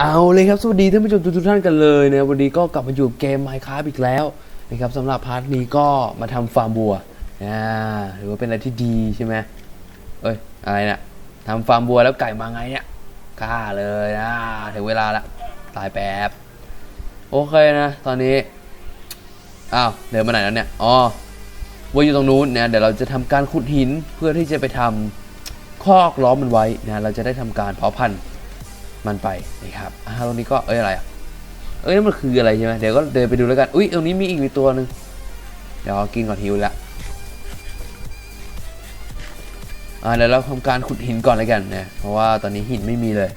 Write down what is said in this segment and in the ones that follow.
เอาเลยครับ สวัสดีท่านผู้ชมทุกท่านกันเลยนะวันนี้ก็กลับมาอยู่เกม Minecraft อีกแล้วนะครับสำหรับพาร์ทนี้ก็มาทำฟาร์มบัวอ่าหรือว่าเป็นอะไรที่ดีใช่ไหมเอ้ยอะไรเนะทำฟาร์มบัวแล้วไก่มาไงเนี่ยกล้าเลยนะถึงเวลาละตายแป๊บโอเคนะ ตอนนี้อ้าวเดินมาไหนแล้วเนี่ยอ๋อวัวอยู่ตรงนู้นนะเดี๋ยวเราจะทำการขุดหินเพื่อที่จะไปทำคอกล้อมมันไว้นะเราจะได้ทำการเพาะพันธุ์ มันไปนะครับอ่าตรงนี้ก็เอ้ยอะไรเอ้ยนั่นมันคืออะไรใช่ไหมเดี๋ยวก็เดินไปดูแล้วกันอุ้ยตรงนี้มีอีกมีตัวหนึ่งเดี๋ยวกินก่อนหิวละอ่าเดี๋ยวเราทำการขุดหินก่อนเลยกันนะเพราะว่าตอนนี้หินไม่มีเลย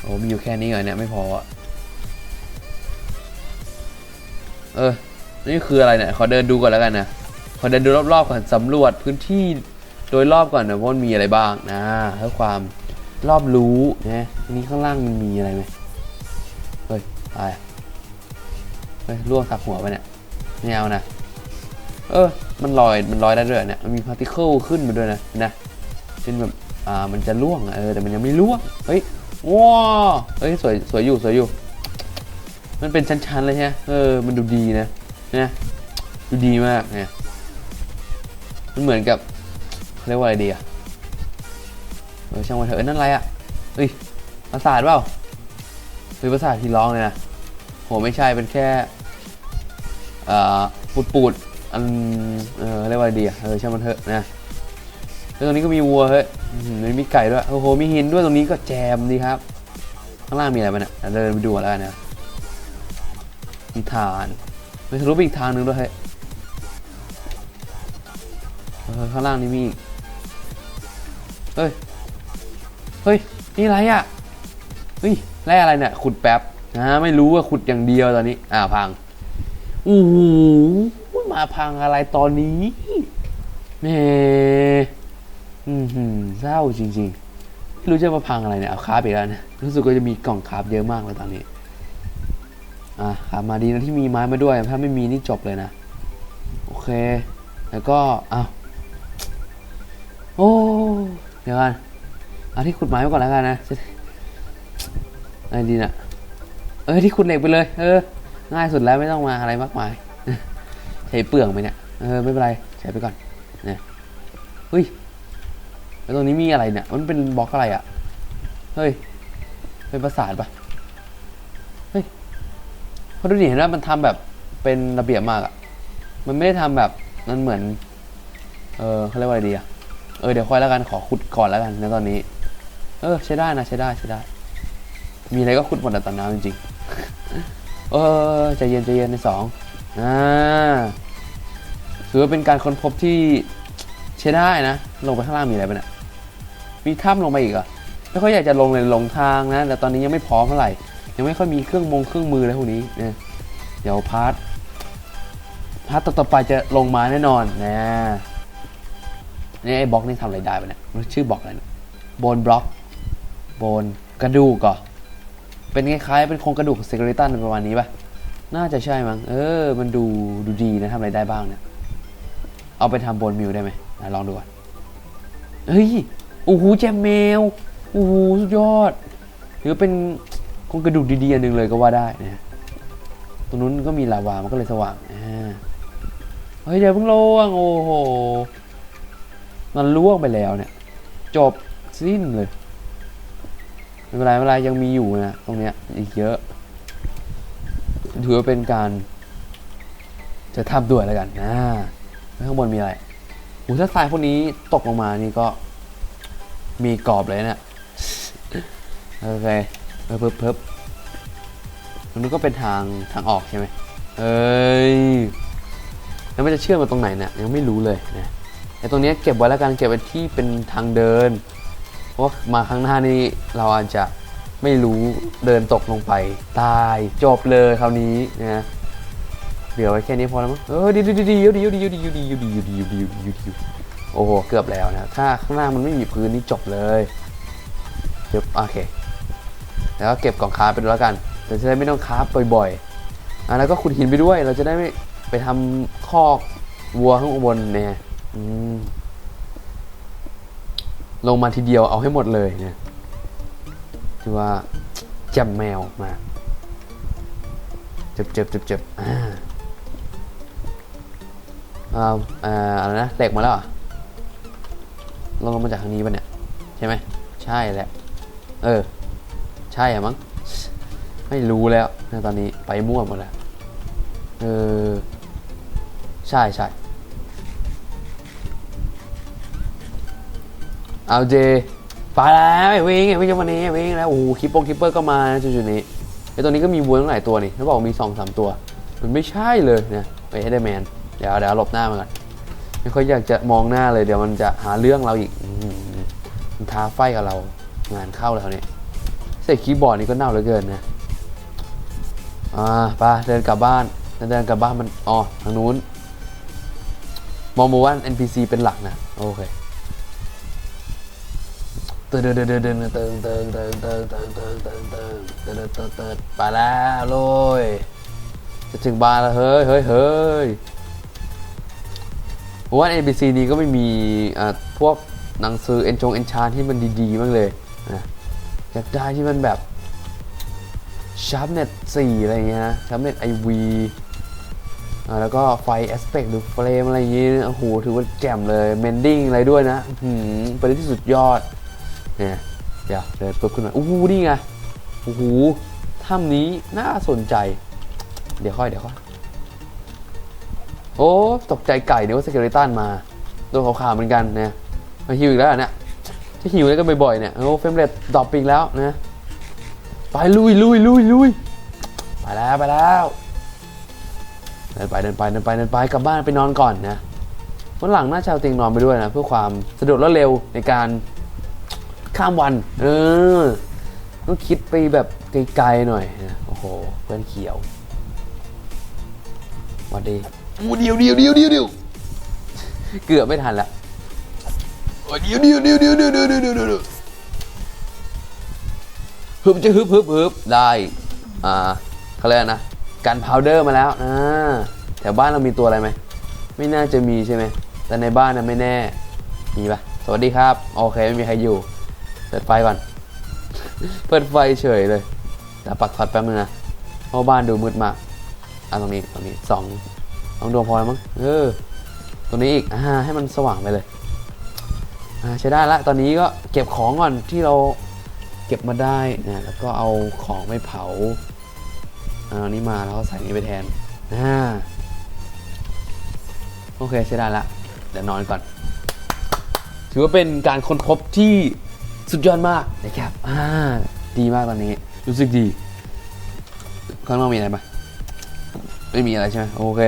โอ้มีอยู่แค่นี้เหรอเนี่ยไม่พออะเออนี่คืออะไรเนี่ยขอเดินดูก่อนแล้วกันนะขอเดินดูรอบๆก่อนสำรวจพื้นที่โดยรอบก่อนนะว่ามันมีอะไรบ้างนะเพื่อความ รอบรู้นะนนี้ข้างล่างมันมีอะไรไหมเฮ้ยอะไรเฮ้ยล่วงทับหัวไปเนี่ยไม่เอานะ เออ มันลอย มันลอยได้ด้วยเนี่ย มันมีพาร์ติเคิลขึ้นมาด้วยนะ นะเป็นแบบ อ่า มันจะล่วงเออ แต่มันยังไม่ล่วง เฮ้ย ว้าวเฮ้ย สวย สวยอยู่ สวยอยู่ มันเป็นชั้นๆเลยใช่ไหมเออ มันดูดีนะ นะ ดูดีมากเนี่ยมันเหมือนกับเรียกว่าอะไรดีอะ เออช่างมันเถอะเอ้ยนั่นอะไรอะเฮ้ยประสาทเปล่าหรือประสาทที่ร้องเลยนะโหไม่ใช่เป็นแค่เอ่อปูดปูดๆอันเออเรียกว่าดีอะเออช่างมันเถอะนะแล้วตรงนี้ก็มีวัวเฮ้ยอื้อหือมีไก่ด้วยโอ้โหมีหินด้วยตรงนี้ก็แจมดีครับ ข้างล่างมีอะไรบ้างเนี่ยเดินไปดูก่อนแล้วกันนะมีฐานไม่ทะลุไปอีกทางหนึ่งด้วยเฮ้ยเออข้างล่างนี่มีเฮ้ย เฮ้ย นี่อะไรอะเฮ้ยแร่อะไรเนี่ย ขุดแป๊บนะไม่รู้ว่าขุดอย่างเดียวตอนนี้ อ่าพังโอ้โหมาพังอะไรตอนนี้แหมอืมหืมเศร้าจริงๆไม่รู้จะมาพังอะไรเนี่ย เอาคาฟอีกแล้วนะรู้สึกว่าจะมีกล่องคาฟเยอะมากเลยตอนนี้ อะครับมาดีนะที่มีไม้มาด้วย ถ้าไม่มีนี่จบเลยนะ โอเค แล้วก็อ้าวโอ้ เดี๋ยวกัน เอาที่ขุดไม้ไว้ก่อนแล้วกันนะอะไรดีนะเออที่ขุดเหล็กไปเลย เออ ง่ายสุดแล้วไม่ต้องมาอะไรมากมายใช้เปลืองไปเนี่ยเออไม่เป็นไรใช้ไปก่อนเนี่ยเฮ้ยแล้วตรงนี้มีอะไรเนี่ย มันเป็นบล็อกอะไรอะ เฮ้ย เป็นประสาทปะเฮ้ยเพราะดูดิเห็นว่ามันทำแบบเป็นระเบียบมากอะ มันไม่ได้ทำแบบมันเหมือน เออเขาเรียกว่าอะไรดีอะเออเดี๋ยวค่อยแล้วกันขอขุดก่อนแล้วกันในตอนนี้ เออใช้ได้นะใช้ได้ใช้ได้ มีอะไรก็ขุดหมดอะตอนน้ำจริงๆ เออใจเย็นใจเย็นในสองอ่าถือว่าเป็นการค้นพบที่ใช้ได้นะ ลงไปข้างล่างมีอะไรบ้างเนี่ยมีถ้ำลงไปอีกอะไม่ค่อยอยากจะลงเลยลงทางนะ แต่ตอนนี้ยังไม่พร้อมเท่าไหร่ ยังไม่ค่อยมีเครื่องมงเครื่องมืออะไรพวกนี้เนี่ยเดี๋ยวพาร์ทพาร์ทต่อไปจะลงมาแน่นอนนะนี่ไอ้บล็อกนี่ทำอะไรได้ปะเนี่ยชื่อบล็อกอะไรเนี่ยโบนบล็อก บนกระดูกก่อเป็นคล้ายๆเป็นโครงกระดูกเซกริตันประมาณนี้ปะน่าจะใช่มั้งเออ มันดูดูดีนะทำอะไรได้บ้างเนี่ย เอาไปทำโบนมิวได้ไหมลองดูก่อนเฮ้ยโอ้โหแจมแมวโอ้โหสุดยอดถือเป็นโครงกระดูกดีๆอันหนึ่งเลยก็ว่าได้นะตรงนู้นก็มีลาวามันก็เลยสว่างอ่าเฮ้ยเดี๋ยวเพิ่งล่วงโอ้โหมันล่วงไปแล้วเนี่ย จบสิ้นเลย ไม่เป็นไรไม่เป็นไรยังมีอยู่นะตรงเนี้ยอีกเยอะ ถือว่าเป็นการ จะทำด้วยแล้วกันนะข้างบนมีอะไรถ้าทรายพวกนี้ตกลงมานี่ก็มีกรอบเลยเนะี่ยโอเคเพิ่มเพิ่มเพิ่มตรงนี้ก็เป็นทางทางออกใช่ไหมเอ้ยแล้วมันจะเชื่อมมาตรงไหนเนี่ยยังไม่รู้เลยนะไอ้ตรงนี้เก็บไว้แล้วกันเก็บไว้ที่เป็นทางเดิน ราะว่ามาข้งหน้านี้เราอาจจะไม่รู้เดินตกลงไป ตายจบเลยคราวนี้นะเหลือไว้แค่นี้พอแล้วมั้งเออดีดีดีดีดีดีดีดีดีดีดีดีดีดีดีโอ้โหเกือบแล้วนะถ้าข้างหน้ามันไม่มีพื้นนี่จบเลยเดี๋ยวโอเค แล้วก็เก็บกล่องคาไปด้วยแล้วกันเราจะได้ไม่ต้องคาบบ่อยๆอะแล้วก็ขุดหินไปด้วย เราจะได้ไม่ไปทำคอกวัวข้างบนเนี่ยอืม ลงมาทีเดียวเอาให้หมดเลยเนี่ยคือว่าแจำแมวมากเจ็บเจ็บเจ็บเจ็บอ่าอ่าอ่าอะไรนะเหล็กมาแล้วเหรอลงมาจากทางนี้ปะเนี่ย ใช่ไหมใช่แหละเออ ใช่อะมั้งไม่รู้แล้วนะตอนนี้ไปมั่วหมดแล้วเออ ใช่ใช่ เอาเจไปแล้วไอ้วิ่งไอ้วิ่งวันนี้ไอ้วิ่งแล้วโอ้โหคิปปงคิปเปอร์ก็มาจุดๆนี้ไอ้ตัวนี้ก็มีวัวตั้งหลายตัวนี่เขาบอกมีสองสามตัว มันไม่ใช่เลยเนี่ยไปให้ได้แมนเดี๋ยวเดี๋ยวหลบหน้ามันก่อนไม่ค่อยอยากจะมองหน้าเลยเดี๋ยวมันจะหาเรื่องเราอีกอมันท้าไฟกับเรางานเข้าแล้วเนี่ยใส่คีย์บอร์ดนี่ก็เน่าเหลือเกินนะอ่าไปเดินกลับบ้านเดินกลับบ้านมันอ๋อทางนู้นมองหมู่าน NPC เป็นหลักนะโอเค เติร์เดินเดินเดินเติงเติงเติงเติงเติงเติงเติงเติงเติงเติงเติงเติงไปแล้วโลยจะถึงบ้านแล้วเฮ้ยเฮ้ยเฮ้ยหมู่บ้าน NPC นี้ก็ไม่มีอ่าพวกหนังสือเอนจงเอนชานที่มันดีๆบ้างเลยนะอยากได้ที่มันแบบชาร์ปเน็ต4อะไรเงี้ยนะชาร์ปเน็ตไอวีแล้วก็ไฟแอสเปกหรือเฟรมอะไรอย่างงี้ยโอ้โหถือว่าแจ่มเลยเมนดิ้งอะไรด้วยนะหืมเป็นที่สุดยอด เนี่ยเดี๋ยวเดินปุ๊บขึ้นมาอู้หูนี่ไงโอ้โหถ้ำนี้น่าสนใจ เดี๋ยวค่อยเดี๋ยวค่อยโอ้ตกใจไก่เดี๋ยวว่าสเกเลตันมาตัวขาวๆเหมือนกันเนี่ยมาหิวอีกแล้วเนี่ยจะหิวแล้วก็บ่อยๆเนี่ยโอ้เฟมเรทดรอปอีกแล้วนะไปลุยลุยลุยลุยไปแล้วไปแล้วเดินไปเดินไปเดินไปเดินไปกลับบ้านไปนอนก่อนนะวันหลังน่าจะเอาเตียงนอนไปด้วยนะเพื่อความสะดวกและเร็วในการ ข้ามวัน เออ ต้องคิดไปแบบไกลๆหน่อยนะโอ้โห เพื่อนเขียวหวันดีอู้เดียวเดียวเดียวเดียวเดียวเกือบไม่ทันละโอ้ยเดียวเดียวเดียวเดียวเดียวเดียวเดียวเดียวเดียวฮึบจะฮึบฮึบฮึบได้ อ่าเขาเรียกอะไรนะกันพาวเดอร์มาแล้วอ่าแถวบ้านเรามีตัวอะไรไหม ไม่น่าจะมีใช่ไหม แต่ในบ้านนะไม่แน่ มีปะสวัสดีครับ โอเค ไม่มีใครอยู่ เปิดไฟก่อน เปิดไฟเฉยเลยเดี๋ยวปักท็อตแป๊บนึงนะเพราะบ้านดูมืดมากอะตรงนี้ตรงนี้สองสองดวงพอมั้งเออตรงนี้อีกอ่าให้มันสว่างไปเลยอ่าใช้ได้ละตอนนี้ก็เก็บของก่อนที่เราเก็บมาได้นะแล้วก็เอาของไปเผาเอาอันนี้มาแล้วก็ใส่นี้ไปแทนอ่าโอเคใช้ได้ละเดี๋ยวนอนก่อน ถือว่าเป็นการค้นพบที่ สุดยอดมากนะครับอ่าดีมากตอนนี้ รู้สึกดี ข้างนอกมีอะไรไหมไม่มีอะไรใช่ไหมโอเค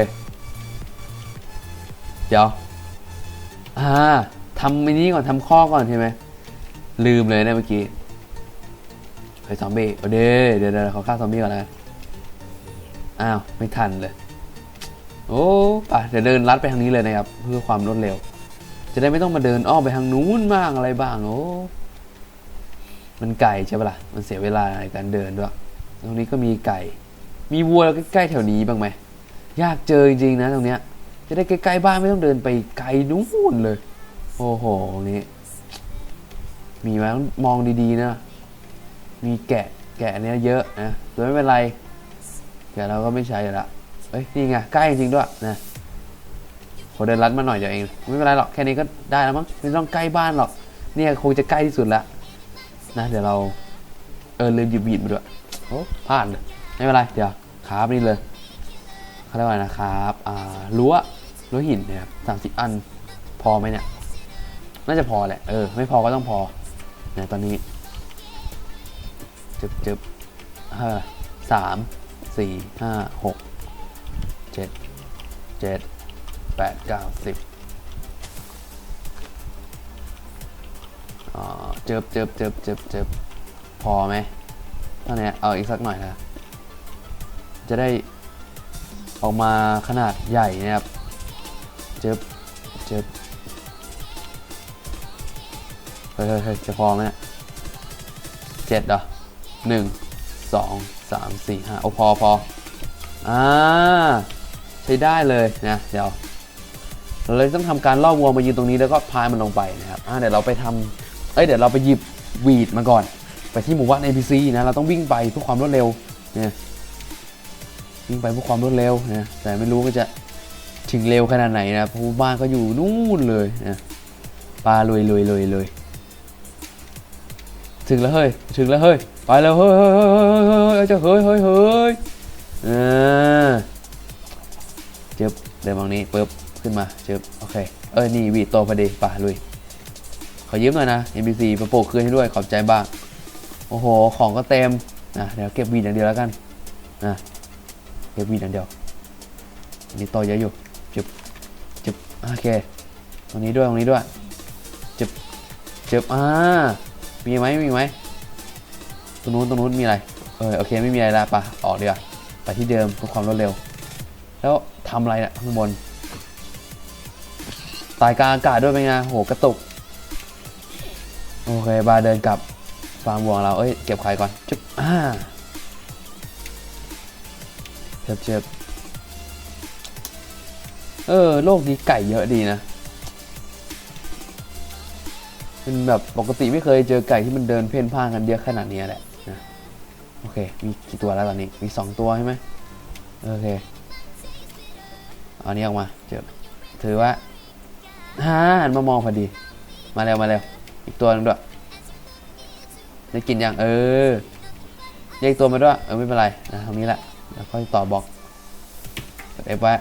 เดี๋ยวอ่าทำอันนี้ก่อนทำข้อก่อนใช่ไหมลืมเลยนะเมื่อกี้ไอ้ซอมบี้เอาเด้เดี๋ยวเดี๋ยวขอฆ่าซอมบี้ก่อนนะอ้าวไม่ทันเลยโอ้ป่ะเดี๋ยวเดินลัดไปทางนี้เลยนะครับ เพื่อความรวดเร็ว จะได้ไม่ต้องมาเดินอ้อมไปทางนู้นบ้างอะไรบ้างโอ้ มันไก่ใช่ปะล่ะ มันเสียเวลาในการเดินด้วย ตรงนี้ก็มีไก่ มีวัวใกล้ๆแถวนี้บ้างไหม ยากเจอจริงๆนะตรงเนี้ย จะได้ใกล้ๆบ้านไม่ต้องเดินไปไกลนู้นเลย โอ้โหตรงนี้มีไหมมองดีๆนะ มีแกะ แกะเนี้ยเยอะนะแต่ไม่เป็นไร แกะเราก็ไม่ใช่ละเอ้ย นี่ไง ใกล้จริงด้วยนะขอเดินลัดมาหน่อยเดียวเอง ไม่เป็นไรหรอก แค่นี้ก็ได้แล้วมั้ง ไม่ต้องใกล้บ้านหรอก เนี่ยคงจะใกล้ที่สุดละ นะเดี๋ยวเรา เออลืมหยิบบีดมาด้วยโอ้พลาดเลยไม่เป็นไร เดี๋ยวคราบนี่เลยเขาเรียกว่านะครับอ่ารั้วรั้วหินเนี่ยสามสิบอันพอไหมเนี่ย น่าจะพอแหละ เออ ไม่พอก็ต้องพอเนี่ยตอนนี้จึบจึบห้าสามสี่ห้าหกเจ็ดเจ็ดแปดเก้าสิบ เจิบเจิบเจิบเจิบเจิบพอไหมเท่านี้เอาอีกสักหน่อยนะจะได้ออกมาขนาดใหญ่นะครับ เจิบเจิบเฮ้ยเฮ้ยจะพอไหมเนี่ยเจ็ดเหรอหนึ่งสองสามสี่ห้าโอ้พอพออ่าใช้ได้เลยนะเดี๋ยวเราเลยต้องทำการล่อวัวมายืนตรงนี้แล้วก็พายมันลงไปนะครับอ่าเดี๋ยวเราไปทำ เอ้ยเดี๋ยวเราไปหยิบวีดมาก่อน ไปที่หมู่บ้าน NPC นะเราต้องวิ่งไปเพื่อความรวดเร็วเนี่ยวิ่งไปเพื่อความรวดเร็วนะแต่ไม่รู้ก็จะถึงเร็วขนาดไหนนะเพราะว่บ้านก็อยู่นู่นเลยนะปลาลุยลุยลุยลุยถึงแล้วเฮ้ยถึงแล้วเฮ้ยไปแล้วเฮ้ยเฮ้ยเฮ้ยเฮ้ยเฮ้ยจะเฮ้ยเฮ้ยเฮ้ยอ่าเจ็บเดินมองนี้ปึ๊บขึ้นมาเจ็บโอเคเอ้ยนี่วีโตพอดีปลาลุย ขอยืมหน่อยนะ NPC มาโปกคืนให้ด้วยขอบใจบ้าง โอ้โห ของก็เต็มนะเดี๋ยวเก็บวีดอย่างเดียวแล้วกันนะเก็บวีดอย่างเดียวอันนี้โตเยอะอยู่จึบจึบโอเคตรงนี้ด้วยตรงนี้ด้วยจึบจึบอ่ามีไหมมีไหมตรงนู้นตรงนู้นมีอะไรเออโอเคไม่มีอะไรละปะออกดีกว่าไปที่เดิมเพื่อความรวดเร็ว แล้วทำอะไรน่ะข้างบนสายกลางอากาศด้วยเป็นไงโหกระตุก โอเค บาเดินกลับฟาร์มวัวของเรา เอ้ย เก็บไข่ก่อน จุ๊บอ่าเจ็บเจ็บเออ โลกนี้ไก่เยอะดีนะ เป็นแบบปกติไม่เคยเจอไก่ที่มันเดินเพ่นพ่านกันเยอะขนาดนี้แหละนะโอเค มีกี่ตัวแล้วตอนนี้ มีสองตัวใช่ไหมโอเค เอาอันนี้ออกมา เจ็บถือว่าฮ่าหันมามองพอดี มาเร็ว มาเร็ว อีกตัวหนึงด้วยได้กินยังเออแยกตัวมาด้วยเออไม่เป็นไรนะตรงนี้แหละแล้วค่อยต่อบล็อกกด F ไว้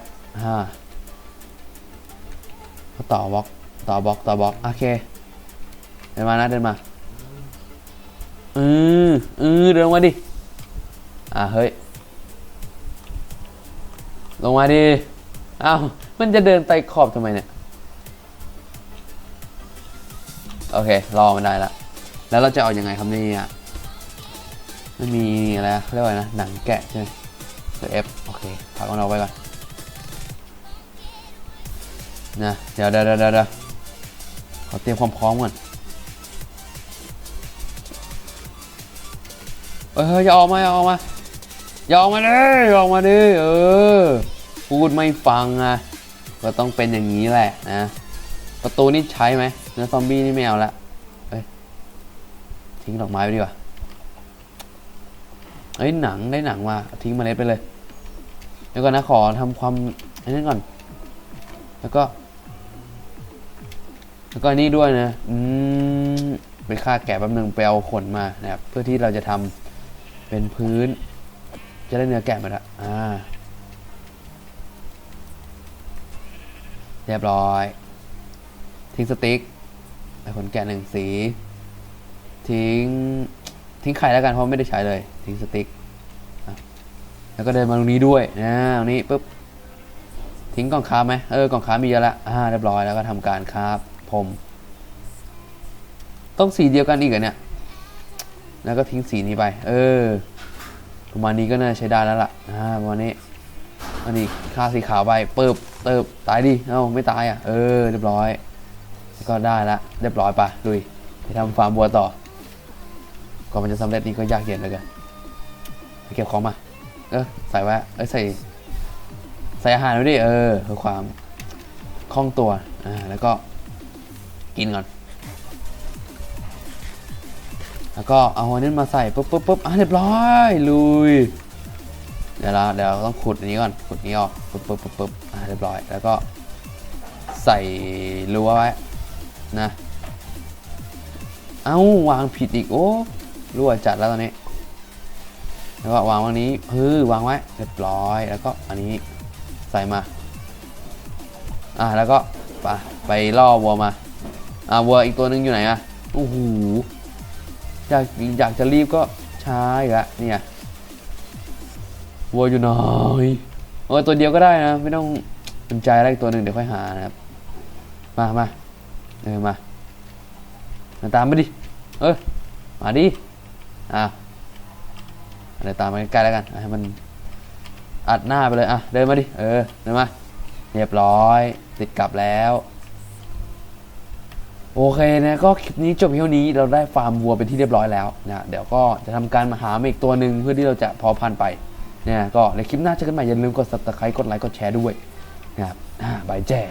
ฮ่าก็ต่อบล็อกต่อบล็อกต่อบล็อกโอเคเดินมานะเดินมาเออเออเดินลงมาดิอ่าเฮ้ยลงมาดิอ้าวมันจะเดินไต่ขอบทำไมเนี่ย โอเค รอมันได้ละ แล้วเราจะเอาอยัางไงครับนี่ยมันมีอะไรเรียกว่านะ หนังแกะใช่ไหมตัว F โอเคพักมันเอาไว้ก่อนนะเดี๋ยวเดี๋ยวเดี๋ยวเดี๋ยวขอเตรียมความพร้อมก่อนเฮ้ยย้อย่าออกมาอย่าออกมาอย่าออกมาดิอย่าออกมาดิเออพูดไม่ฟังอะก็ต้องเป็นอย่างนี้แหละนะ ประตูนี่ใช้ไหมเนื้อซอมบี้นี่ไม่เอาละเฮ้ยทิ้งดอกไม้ไปดีกว่าเฮ้ยหนังได้หนังมาทิ้งเมล็ดไปเลยเดี๋ยวก่อนนะขอทำความอันนี้ก่อน แล้วก็ แล้วก็นนี่ด้วยนะอืมไปฆ่าแกะแป๊บนึงไปเอาขนมานะครับเพื่อที่เราจะทำเป็นพื้น จะได้เนื้อแกะมาละอ่าเรียบร้อย ทิ้งสติ๊กไอ้ขนแกะหนึ่งสี ทิ้ง ทิ้งไข่แล้วกันเพราะไม่ได้ใช้เลย ทิ้งสติ๊กแล้วก็เดินมาตรงนี้ด้วยนะตรงนี้ปุ๊บทิ้งกล่องค้าไหมเออกล่องค้ามีเยอะละอ่าเรียบร้อยแล้วก็ทำการคราบผม ต้องสีเดียวกันอีกเหรอเนี่ย แล้วก็ทิ้งสีนี้ไป เออประมาณนี้ก็น่าใช้ได้แล้วล่ะอ่าประมาณนี้อันนี้ค่าสีขาวไปเปิบเติบตายดิเอ้าไม่ตายอะเออเรียบร้อย ก็ได้ละเรียบร้อยปะลุยไปทำฟาร์มบัวต่อ ก่อนมันจะสำเร็จนี่ก็ยากเย็นเหลยกันเก็บของมา เออใส่ไว้เอ้ยใส่ใส่อาหารไว้ดิเออเพื่อความคล่องตัวอ่าแล้วก็กินก่อน แล้วก็เอาอันนี้มาใส่ปุ๊บปุ๊บปุ๊บอะเรียบร้อยลุยเดี๋ยวเราเดี๋ยวเราต้องขุดอันนี้ก่อนขุดนี้ออกปุ๊บปุ๊บปุ๊บปุ๊บอะเรียบร้อย แล้วก็ใส่รั้วไว้ นะ เอ้าวางผิดอีก โอ้รั่วจัดแล้วตอนนี้ แล้วก็วางวันนี้เฮ้ยวางไว้เรียบร้อย แล้วก็อันนี้ใส่มา อะแล้วก็ไปไปล่อวัวมา อะวัวอีกตัวหนึงอยู่ไหนอะโอ้โหอยากอยากจะรีบก็ช้าอีกแล้วเนี่ยวัวอยู่ไหนเออตัวเดียวก็ได้นะ ไม่ต้องสนใจอะไรตัวหนึ่งเดี๋ยวค่อยหานะครับ มามา เออมามาตามมาดิ เออมาดิ อะเดี๋ยวตามมาใกล้แล้วกันให้มันอัดหน้าไปเลย อะ เดินมาดิ เออ เดินมา เรียบร้อย ติดกลับแล้ว โอเคนะ ก็คลิปนี้จบเท่านี้ เราได้ฟาร์มวัวเป็นที่เรียบร้อยแล้วนะ เดี๋ยวก็จะทำการมาหามาอีกตัวหนึ่งเพื่อที่เราจะพอพันไปเนี่ยก็ในคลิปหน้าเจอกันใหม่อย่าลืมกด subscribe กดไลค์ กดแชร์ด้วยนะครับบายแจ้